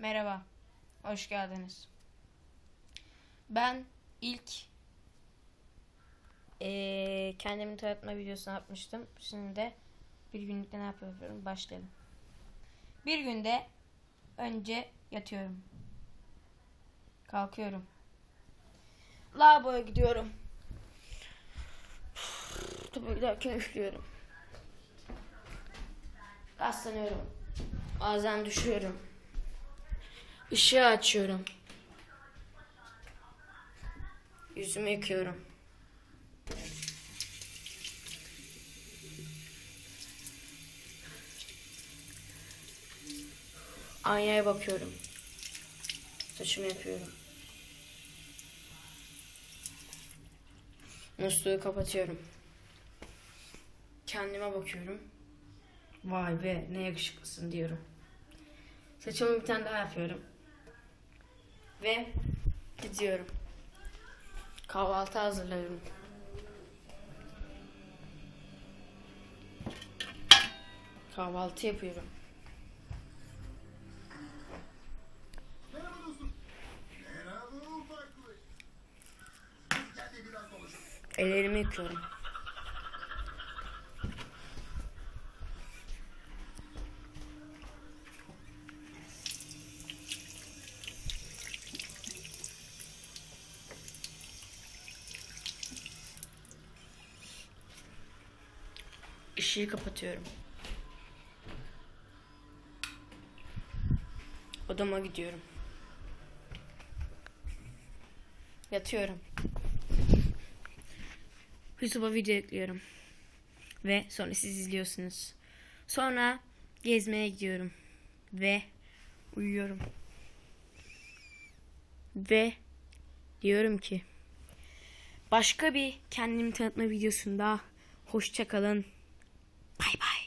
Merhaba, hoş geldiniz. Ben ilk eee kendimi tanıtma videosunu atmıştım. Şimdi de bir günlükte ne yapıyorum? Başlayalım. Bir günde önce yatıyorum. Kalkıyorum. Lavaboya gidiyorum. Tabii giderken üflüyorum. Rastlanıyorum. Bazen düşüyorum. Işığı açıyorum. Yüzümü yıkıyorum. Aynaya bakıyorum. Saçımı yapıyorum. Musluğu kapatıyorum. Kendime bakıyorum. Vay be ne yakışıklısın diyorum. Saçımı bir tane daha yapıyorum. Ve gidiyorum. Kahvaltı hazırlıyorum. Kahvaltı yapıyorum. Merhaba dostum. Merhaba ufaklık. Gel de biraz konuşalım. Ellerimi yıkıyorum. Işığı kapatıyorum. Odama gidiyorum. Yatıyorum. YouTube'a video yüklüyorum. Ve sonra siz izliyorsunuz. Sonra gezmeye gidiyorum. Ve uyuyorum. Ve diyorum ki başka bir kendimi tanıtma videosunda hoşça kalın. Bye bye.